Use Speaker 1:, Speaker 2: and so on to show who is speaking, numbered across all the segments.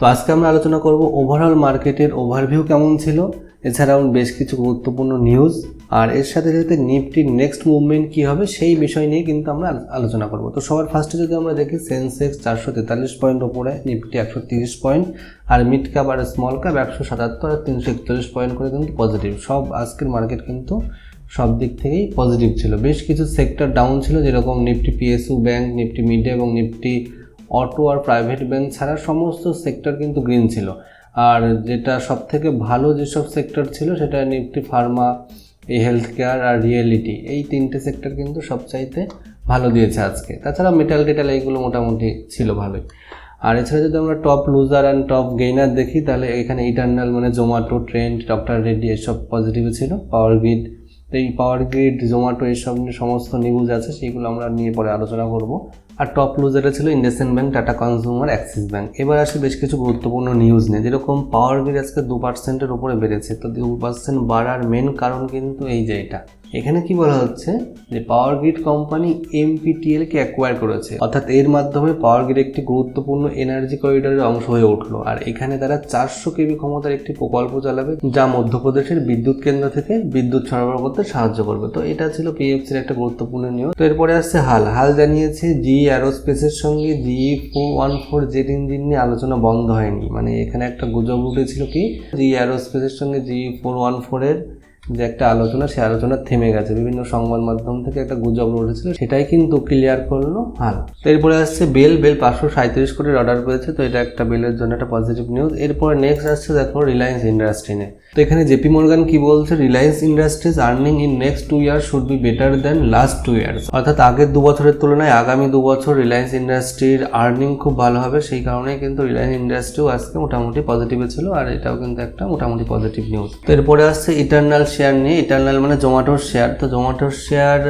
Speaker 1: তো আজকে আমরা আলোচনা করব ওভারঅল মার্কেটের ওভারভিউ কেমন ছিল। এছাড়াও বেশ কিছু গুরুত্বপূর্ণ নিউজ আর এর সাথে সাথে নিফটির নেক্সট মুভমেন্ট কী হবে সেই বিষয় নিয়ে কিন্তু আমরা আলোচনা করব। তো সবার ফার্স্টে যদি আমরা দেখি সেন্সেক্স চারশো তেতাল্লিশ পয়েন্ট ওপরে নিফটি একশো তিরিশ পয়েন্ট আর মিড ক্যাপ আর স্মল ক্যাপ একশো সাতাত্তর আর তিনশো একচল্লিশ পয়েন্ট করে কিন্তু পজিটিভ সব আজকের মার্কেট কিন্তু সব দিক থেকেই পজিটিভ ছিল। বেশ কিছু সেক্টর ডাউন ছিল, যেরকম Nifty PSU bank Nifty media এবং নিফটি অটো আর প্রাইভেট ব্যাংক ছাড়া সমস্ত সেক্টর কিন্তু গ্রিন ছিল। আর যেটা সব থেকে ভালো যেসব সেক্টর ছিল সেটা নিফটি ফার্মা এই হেলথ কেয়ার আর রিয়েলিটি এই তিনটে সেক্টর কিন্তু সবচাইতে ভালো দিয়েছে আজকে। তাছাড়া মেটাল টেটাল এইগুলো মোটামুটি ছিল ভালোই। আর এছাড়া যদি আমরা top loser and top gainer দেখি, তাহলে এখানে ইটার্নাল মানে জোম্যাটো ট্রেন্ড ডক্টর রেড্ডি এসব পজিটিভ ছিল। পাওয়ার গ্রিড এই পাওয়ার গ্রিড জোম্যাটো এইসব নিয়ে সমস্ত নিউজ আছে, সেইগুলো আমরা নিয়ে পরে আলোচনা করব। আর টপ লুজারে ছিল IndusInd bank Tata consumer Axis bank এবার আসে বেশ কিছু গুরুত্বপূর্ণ নিউজ নিয়ে, যেরকম পাওয়ার গ্রিড আজকে দু পার্সেন্টের উপরে বেড়েছে। তো দু পার্সেন্ট বাড়ার মেন কারণ কিন্তু এই যে এটা। এখানে কি বলা হচ্ছে? যে পাওয়ার গ্রিড কোম্পানি এমপিটিএল কে অ্যাকোয়ার করেছে। অর্থাৎ এর মাধ্যমে পাওয়ার গ্রিড একটি গুরুত্বপূর্ণ এনার্জি করিডোরের অংশ হয়ে উঠল। আর এখানে তারা চারশো কেবি ক্ষমতার একটি প্রকল্প চালাবে, যা মধ্যপ্রদেশের বিদ্যুৎ কেন্দ্র থেকে বিদ্যুৎ সরবরাহ করতে সাহায্য করবে। তো এটা ছিল পিএফসির একটা গুরুত্বপূর্ণ নিউজ তো এরপরে আসছে হাল। হাল জানিয়েছে জি অ্যারোস্পেসের সঙ্গে G four one four jet engine নিয়ে আলোচনা বন্ধ হয়নি। মানে এখানে একটা গুজব উঠেছিল কি? জি অ্যারোস্পেসের সঙ্গে জি ফোর ওয়ান ফোরের যে একটা আলোচনা, সেই আলোচনা থেমে গেছে। বিভিন্ন সংবাদ মাধ্যম থেকে একটা গুজব উঠেছিল, সেটাই কিন্তু ক্লিয়ার করল হাল। তো এরপরে আসছে বেল বেল পাঁচশো সাঁত্রিশ কোটির অর্ডার পেয়েছে, তো এটা একটা বেলের জন্য একটা পজিটিভ নিউজ এরপরে নেক্সট আসছে দেখো রিলায়েন্স ইন্ডাস্ট্রি নিয়ে তো এখানে জেপি মর্গান কি বলছে? Reliance Industries earning in next two years should be better than last two years অর্থাৎ আগের দু বছরের তুলনায় আগামী দু বছর রিলায়েন্স ইন্ডাস্ট্রির আর্নিং খুব ভালো হবে। সেই কারণেই কিন্তু রিলায়েন্স ইন্ডাস্ট্রিও আজকে মোটামুটি পজিটিভে ছিল, আর এটাও কিন্তু একটা মোটামুটি পজিটিভ নিউজ তো এরপরে আসছে ইটার্নাল শেয়ার নিয়ে ইটার্নাল মানে জোম্যাটোর শেয়ার তো জোম্যাটোর শেয়ার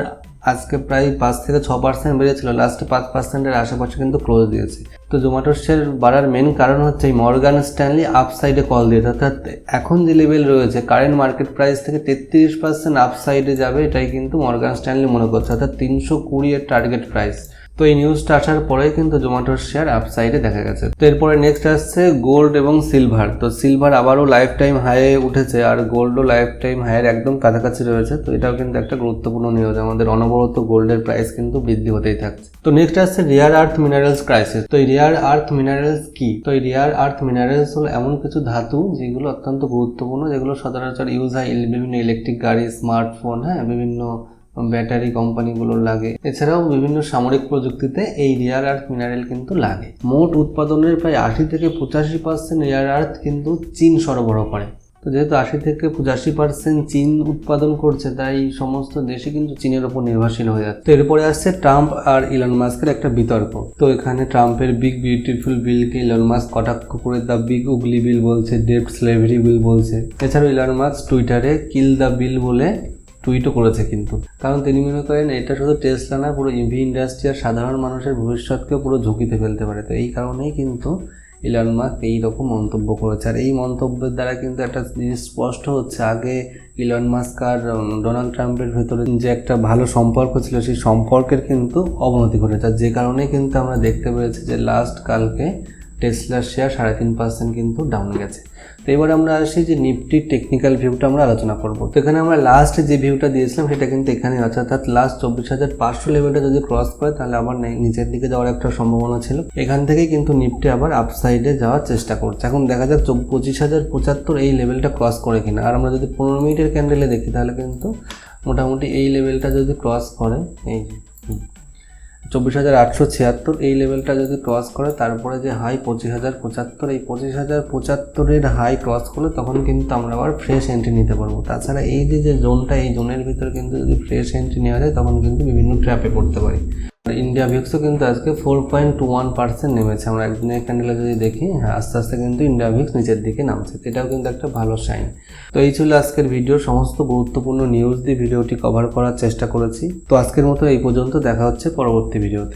Speaker 1: আজকে প্রায় পাঁচ থেকে ছ পার্সেন্ট বেড়েছিল লাস্টে পাঁচ পার্সেন্টের আশেপাশে কিন্তু ক্লোজ দিয়েছে। তো জোম্যাটোর শেয়ার বাড়ার মেন কারণ হচ্ছে এই মর্গান স্ট্যানলি আপসাইডে কল দিয়েছে। অর্থাৎ এখন যে লেভেল রয়েছে কারেন্ট মার্কেট প্রাইস থেকে তেত্রিশ পার্সেন্ট আপসাইডে যাবে, এটাই কিন্তু মর্গান স্ট্যানলি মনে করছে। অর্থাৎ তিনশো কুড়ি এর টার্গেট প্রাইস তো এই নিউজটা আসার পরেই কিন্তু জোম্যাটোর শেয়ার আপসাইডে দেখা গেছে। তো এরপরে নেক্সট আসছে গোল্ড এবং সিলভার তো সিলভার আবারও লাইফ টাইম হাইয়ে উঠেছে আর গোল্ডও লাইফ টাইম হাইয়ের একদম কাছাকাছি রয়েছে। তো এটাও কিন্তু একটা গুরুত্বপূর্ণ নিউজ আমাদের অনবরত গোল্ডের প্রাইস কিন্তু বৃদ্ধি হতেই থাকছে। তো নেক্সট আসছে রিয়ার আর্থ মিনারেলস ক্রাইসিস তো এই রিয়ার আর্থ মিনারেলস কি? তো এই রিয়ার আর্থ মিনারেলস হলো এমন কিছু ধাতু যেগুলো অত্যন্ত গুরুত্বপূর্ণ, যেগুলো সচরাচর ইউজ হয় বিভিন্ন ইলেকট্রিক গাড়ি স্মার্টফোন হ্যাঁ বিভিন্ন ব্যাটারি কোম্পানিগুলোর লাগে। এছাড়াও বিভিন্ন সামরিক প্রযুক্তিতে এই রিয়ার আর্থ মিনারেল কিন্তু লাগে। মোট উৎপাদনের প্রায় আশি থেকে পঁচাশি পার্সেন্ট রিয়ার আর্থ কিন্তু চীন সরবরাহ করে। তো যেহেতু আশি থেকে পঁচাশি পার্সেন্ট চীন উৎপাদন করছে, তাই সমস্ত দেশে কিন্তু চীনের ওপর নির্ভরশীল হয়ে যাচ্ছে। এরপরে আসছে ট্রাম্প আর ইলন মাস্কের একটা বিতর্ক। তো এখানে ট্রাম্পের বিগ বিউটিফুল বিলকে ইলন মাস্ক কটাক্ষ করে দ্য বিগ উগলি বিল বলছে ডেপ স্লেভারি বিল বলছে। এছাড়াও ইলন মাস্ক টুইটারে কিল দ্য বিল বলে টুইটও করেছে কিন্তু। কারণ তিনি মনে করেন এটা শুধু টেসলা না, পুরো ইভি ইন্ডাস্ট্রি আর সাধারণ মানুষের ভবিষ্যৎকেও পুরো ঝুঁকিতে ফেলতে পারে। তো এই কারণেই কিন্তু ইলন মাস্ক এই রকম মন্তব্য করেছে। আর এই মন্তব্যের দ্বারা কিন্তু একটা জিনিস স্পষ্ট হচ্ছে। আগে ইলন মাস্ক আর ডোনাল্ড ট্রাম্পের ভেতরে যে একটা ভালো সম্পর্ক ছিল, সেই সম্পর্কের কিন্তু অবনতি ঘটেছে। আর যে কারণে কিন্তু আমরা দেখতে পেরেছি যে লাস্ট কালকে টেসলার শেয়ার সাড়ে তিন পার্সেন্ট কিন্তু ডাউন গেছে। তো এবার আমরা আসি যে নিফটির টেকনিক্যাল ভিউটা আমরা আলোচনা করব। তো এখানে আমরা লাস্ট যে ভিউটা দিয়েছিলাম, সেটা কিন্তু এখানে আছে। অর্থাৎ লাস্ট চব্বিশ হাজার পাঁচশো লেভেলটা যদি ক্রস করে, তাহলে আবার নিচের দিকে যাওয়ার একটা সম্ভাবনা ছিল। এখান থেকেই কিন্তু নিফটি আবার আপসাইডে যাওয়ার চেষ্টা করছে। এখন দেখা যাক পঁচিশ হাজার পঁচাত্তর এই লেভেলটা ক্রস করে কিনা। আর আমরা যদি পনেরো মিনিটের ক্যান্ডেলে দেখি, তাহলে কিন্তু মোটামুটি এই লেভেলটা যদি ক্রস করে, এই। চব্বিশ হাজার আটশো ছিয়াত্তর, এই লেভেলটা যদি ক্রস করে তারপরে যে হাই পঁচিশ হাজার পঁচাত্তর, এই পঁচিশ হাজার পঁচাত্তরের হাই ক্রস করলে তখন কিন্তু আমরা আবার ফ্রেশ এন্ট্রি নিতে পারব। তাছাড়া এই যে যে জোনটা এই জোনের ভিতরে কিন্তু যদি ফ্রেশ এন্ট্রি নেওয়া যায়, তখন কিন্তু বিভিন্ন ট্র্যাপে পড়তে পারি। ইন্ডিয়া ভিক্সও কিন্তু আজকে four point two one percent নেমেছে। আমরা একদিনের ক্যান্ডেলে যদি দেখি, আস্তে আস্তে কিন্তু ইন্ডিয়া ভিক্স নিচের দিকে নামছে। এটাও কিন্তু একটা ভালো সাইন তো এই ছিল আজকের ভিডিও সমস্ত গুরুত্বপূর্ণ নিউজ দিয়ে ভিডিওটি কভার করার চেষ্টা করেছি। তো আজকের মতো এই পর্যন্ত। দেখা হচ্ছে পরবর্তী ভিডিওতে